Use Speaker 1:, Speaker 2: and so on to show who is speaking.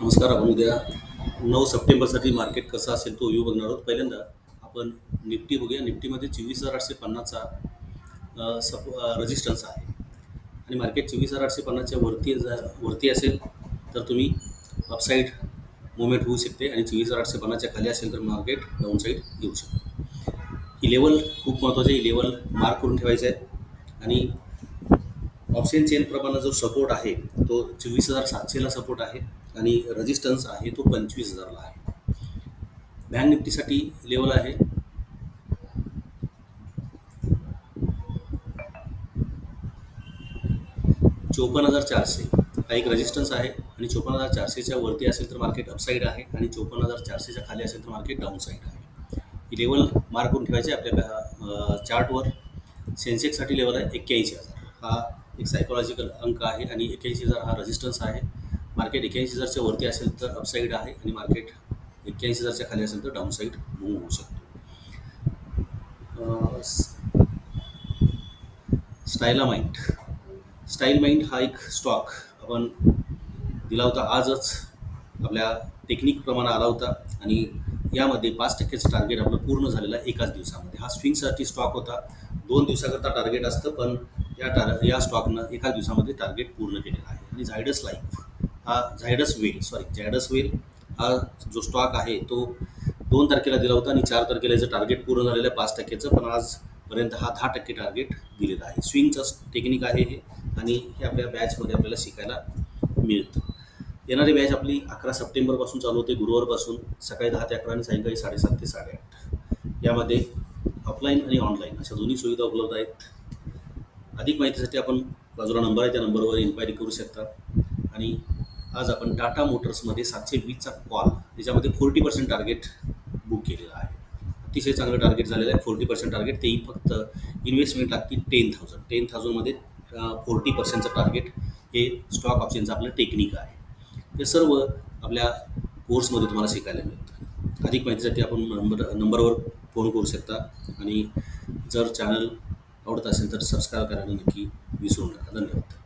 Speaker 1: नमस्कार आपण उद्या नऊ सप्टेंबरसाठी मार्केट कसं असेल तो व्ह्यू बघणार आहोत. पहिल्यांदा आपण निफ्टी बघूया. निफ्टीमध्ये चोवीस हजार आठशे पन्नासचा सप रजिस्टन्स आहे. आणि मार्केट चोवीस हजार आठशे पन्नासच्या वरती जा वरती असेल तर तुम्ही अपसाईड मुवमेंट होऊ शकते आणि चोवीस हजार आठशे पन्नासच्या खाली असेल तर मार्केट डाऊन साईड येऊ शकते. ही लेवल खूप महत्त्वाची ही लेवल मार्क करून ठेवायचं आहे. आणि ऑप्शन चेनप्रमाणे जो सपोर्ट आहे तो चोवीस हजार सातशेला सपोर्ट आहे. आणि रजिस्टन्स आहे तो पंचवीस हजारला आहे. बँक निफ्टीसाठी लेवल आहे. चोपन्न हजार चारशे. हा एक रेजिस्टन्स आहे आणि चोपन्न हजार चारशेच्या वरती असेल तर मार्केट अपसाईड आहे आणि चोपन्न हजार चारशेच्या खाली असेल तर मार्केट डाऊनसाईड आहे. ही लेवल मार्क करून ठेवायचे आपल्या चार्टवर सेन्सेक्ससाठी लेवल आहे एक्क्याऐंशी हजार. हा एक सायकोलॉजिकल अंक आहे आणि एक्क्याऐंशी हजार हा रेजिस्टन्स आहे. मार्केट एक्क्याऐंशी हजारच्या वरती असेल तर अपसाईड आहे आणि मार्केट एक्क्याऐंशी हजारच्या खाली असेल तर डाऊनसाईड मूव्ह होऊ शकतो. स्टायला माइंड स्टाईल माइंड हा एक स्टॉक आपण दिला होता आजच. आपल्या टेक्निक प्रमाणे आला होता आणि यामध्ये पाच टक्क्याचं टार्गेट आपलं पूर्ण झालेलं आहे एकाच दिवसामध्ये. हा स्विंगसाठी स्टॉक होता. दोन दिवसाकरता टार्गेट असतं पण या टार या स्टॉकनं एका दिवसामध्ये टार्गेट पूर्ण केलेलं आहे. आणि झायडस लाईफ हा Zydus Well sorry Zydus Well हा जो स्टॉक आहे तो दोन तारखेला दिला होता आणि चार तारखेला याचं टार्गेट पूर्ण झालेलं आहे पाच टक्क्याचं पण आजपर्यंत हा दहा टक्के टार्गेट दिलेला आहे. स्विंगचं टेक्निक आहे हे आणि हे आपल्या बॅचमध्ये आपल्याला शिकायला मिळतं. येणारी बॅच आपली अकरा सप्टेंबरपासून चालू होते गुरुवारपासून सकाळी दहा ते अकरा आणि सायंकाळी साडेसात ते साडेआठ यामध्ये ऑफलाईन आणि ऑनलाईन अशा दोन्ही सुविधा उपलब्ध आहेत. अधिक माहितीसाठी आपण बाजूला नंबर आहे त्या नंबरवर इन्क्वायरी करू शकता. आणि आज आपण टाटा मोटर्समध्ये सातशे वीसचा कॉल त्याच्यामध्ये फोर्टी पर्सेंट टार्गेट बुक केलेलं आहे. अतिशय चांगलं टार्गेट झालेलं आहे फोर्टी पर्सेंट टार्गेट तेही फक्त इन्व्हेस्टमेंट लागतील टेन थाउजंड टेन थाउजंडमध्ये फोर्टी पर्सेंटचं टार्गेट हे स्टॉक ऑप्शनचं आपलं टेक्निक आहे. ते सर्व आपल्या कोर्समध्ये तुम्हाला शिकायला मिळतं. अधिक माहितीसाठी आपण नंबर नंबरवर फोन करू शकता. आणि जर चॅनल आवडत असेल तर सबस्क्राईब करायला नक्की विसरू नका. धन्यवाद.